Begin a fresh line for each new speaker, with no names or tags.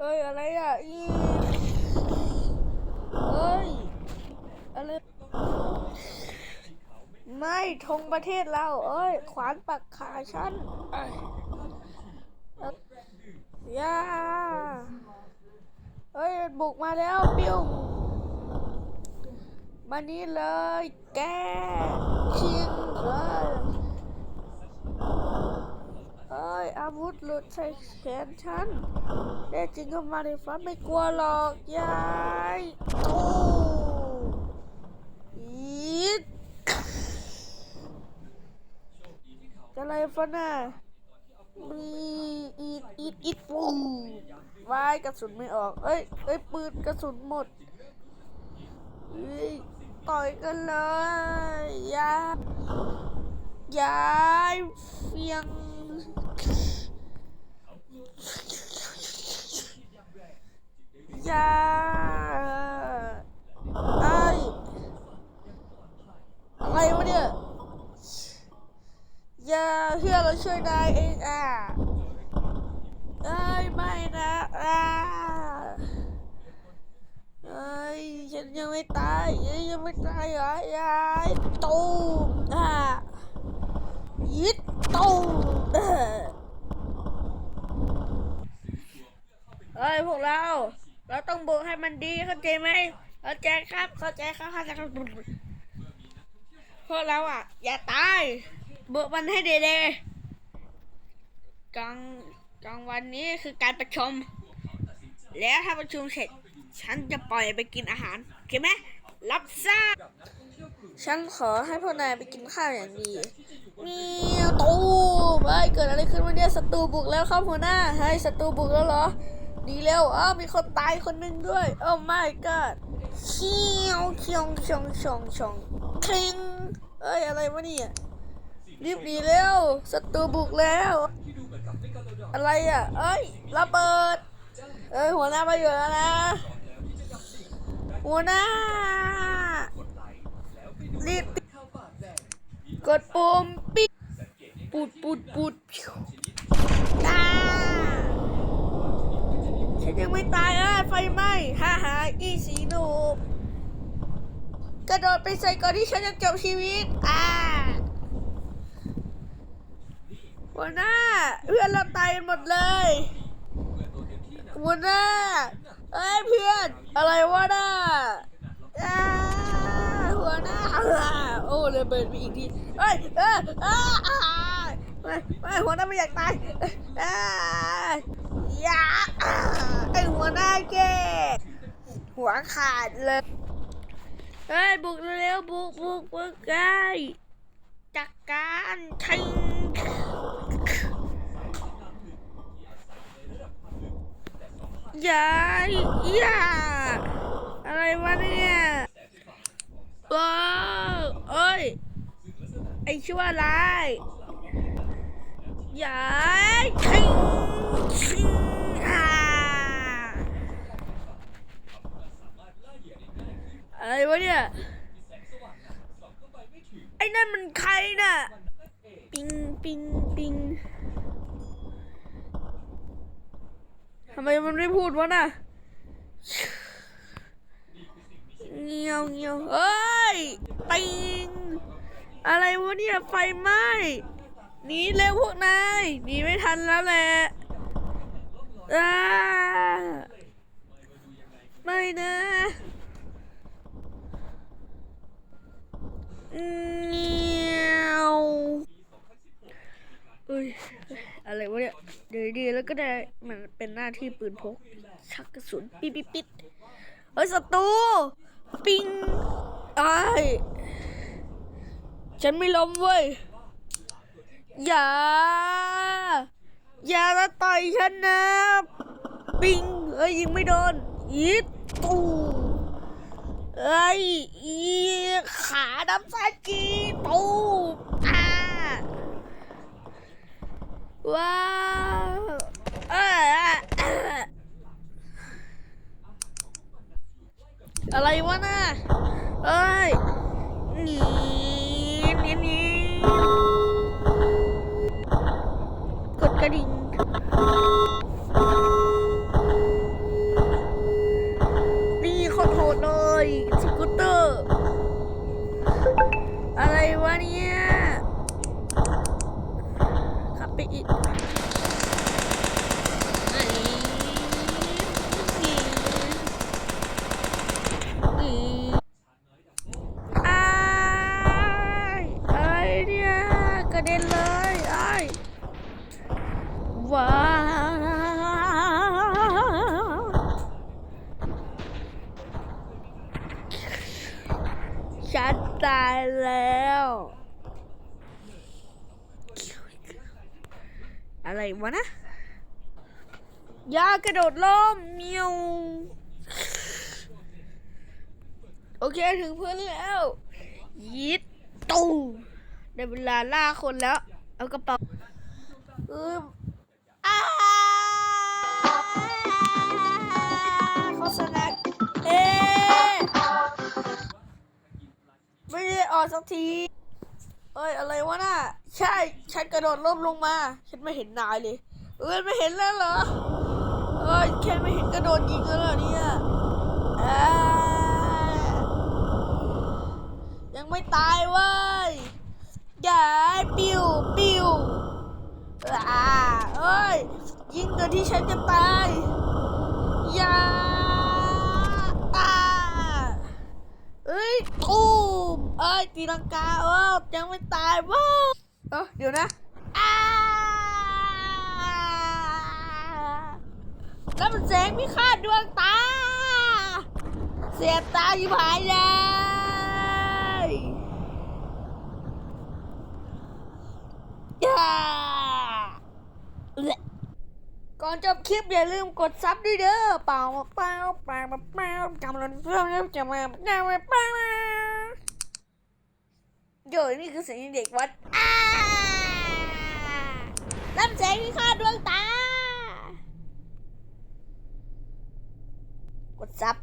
เฮ้ยอะไรอะอีเฮ้ยอะไรไม่ธงประเทศเรา เอ้ย ขวานปักขาฉันอย่าเฮ้ย บุกมาแล้วปิ้วมานี่เลย แกชิงเลย อ้ยอาวุธหลุดใส่แขนฉันแน่จริงก็มาในฝันไม่กลัวหรอกยายตู้อีดจะอะไรฟันน่ะมีอีดอีดอีดปูวายกระสุนไม่ออก เอ้ยเอ้ยปืนกระสุนหมดต่อยกันเลยยายยายเฟียง ย่าไอ้ยอะไรวะเนี่ยอย่าเพื่อเราช่วยนายเองอะเอ้ยไม่นะอ่าเอ้ยฉันยังไม่ตายยยังไม่ตายเหรอยายตูมอะยิดตูม เอ้อเฮ้ยพวกเรา เราต้องบุกให้มันดีเข้าใจไหมเข้าใจครับเข้าใจครับเข้าใจครับพวกเราอะ อย่าตายบุกมันให้เดๆกลางกลางวันนี้คือการประชุมแล้วถ้าประชุมเสร็จ ฉันจะปล่อยไปกินอาหารโอเคไหมรับทราบฉันขอให้พวกนายไปกินข้าวอย่างดี มีตูมเฮ้ยเกิดอะไรขึ้นวะเนี่ยศัตรูบุกแล้วครับหัวหน้าเฮ้ยศัตรูบุกแล้วเหรอ ดีแล้วอ้าวมีคนตายคนหนึ่งด้วยโอ้ my god เขียวเขียวชองชองชองคลิงเอ้ยอะไรวะเนี่ยรีบหนีเร็วศัตรูบุกแล้ว อะไรอะ เอ้ยระเบิดเอ้ยหัวหน้ามาอยู่แล้วนะ หัวหน้ารีบ กดปุ่มปิดปุดปุดปุดพิวจ้าฉันยังไม่ตายอะไฟไหม้ฮ่าฮ่าอีสีหนูกระโดดไปใส่ก่อนที่ฉันจะจบชีวิต อ่าหัวหน้าเพื่อนเราตายกันหมดเลยหัวหน้าเอ้ยเพื่อน อะไรวะน่าอ่า โอ้เลยเบิดไปอีกทีเอ้ยเอ้ยอ้าอ่าไม่ไม่หัวหน้าไม่อยากตายเอ้ยอ่าอย่าอ่าไอหัวหน้าแกหัวขาดเลยเฮ้ยบุกเร็วบุกบุกบุกไกจัดการทิงย่าอย่าอะไรวะเนี่ยว้า ไอชั่วร้ายอย่าทิงทิงอ่าอะไรวะเนี่ย ไอ้นั่นมันใครน่ะ ปิงปิงปิงทำไมมันไม่พูดวะน่ะเงียวเงียวเอ้ย ปิง อะไรวะเนี่ยไฟไหม้หนีเร็วพวกนายหนีไม่ทันแล้วแหละอ้าไม่นะเงียวเอ้ยอะไรวะเนี่ยเดี๋ยวดีๆแล้วก็ได้มันเป็นหน้าที่ปืนพก ชักกระสุนปิดปิดปิดเฮ้ยศัตรูปิงไอ้าย ฉันไม่ล้มเว้ย อย่า อย่ามาต่อยฉันนะ ปิง เอ้ยยิงไม่โดน อีดตูเอ้ย อีขาดำซาจีตูอ่าว้าวเอ้ยอะอะอะไรวะน่ะเอ้ยหนี ระดิ่งนี่คนโหดเลยสกูตเตอร์ แล้ว อะไรวะนะยากระโดดล่มเมียวโอเคถึงเพื่อนแล้วยิดตูได้เวลาล่าคนแล้ว เอากระเป๋า ทีเอ้ยอะไรวะน่ะใช่ ฉันกระโดดล่มลงมา ฉันไม่เห็นนายเลย เอ้ยไม่เห็นแล้วเหรอเอ้ยแค่ไม่เห็นกระโดดยิงแล้วเหรอเนี่ยอ่ายังไม่ตายเว้ยอย่าให้ปิวปิวอ่าเอ้ยยิงกันที่ฉันจะตายอย่าเอ้ยตูมเอ้ ยตีลังกาเออยังไม่ตายว้าวเออเดี๋ยวนะอ้าแล้วมันแสงพิฆาตดวงตา เสียบตาอยู่หายเลยย่าเอื้อก่อนจบคลิปอย่าลืมกดซับด้วยเด้อเปล่าเปล่าเปล่าเปล่าจำเราเรื่องนี้จะมาจำมาเปล่า โยนี่คือเสียงเด็กวัดอ้าลำแสงที่ข้าดวงตากดซับ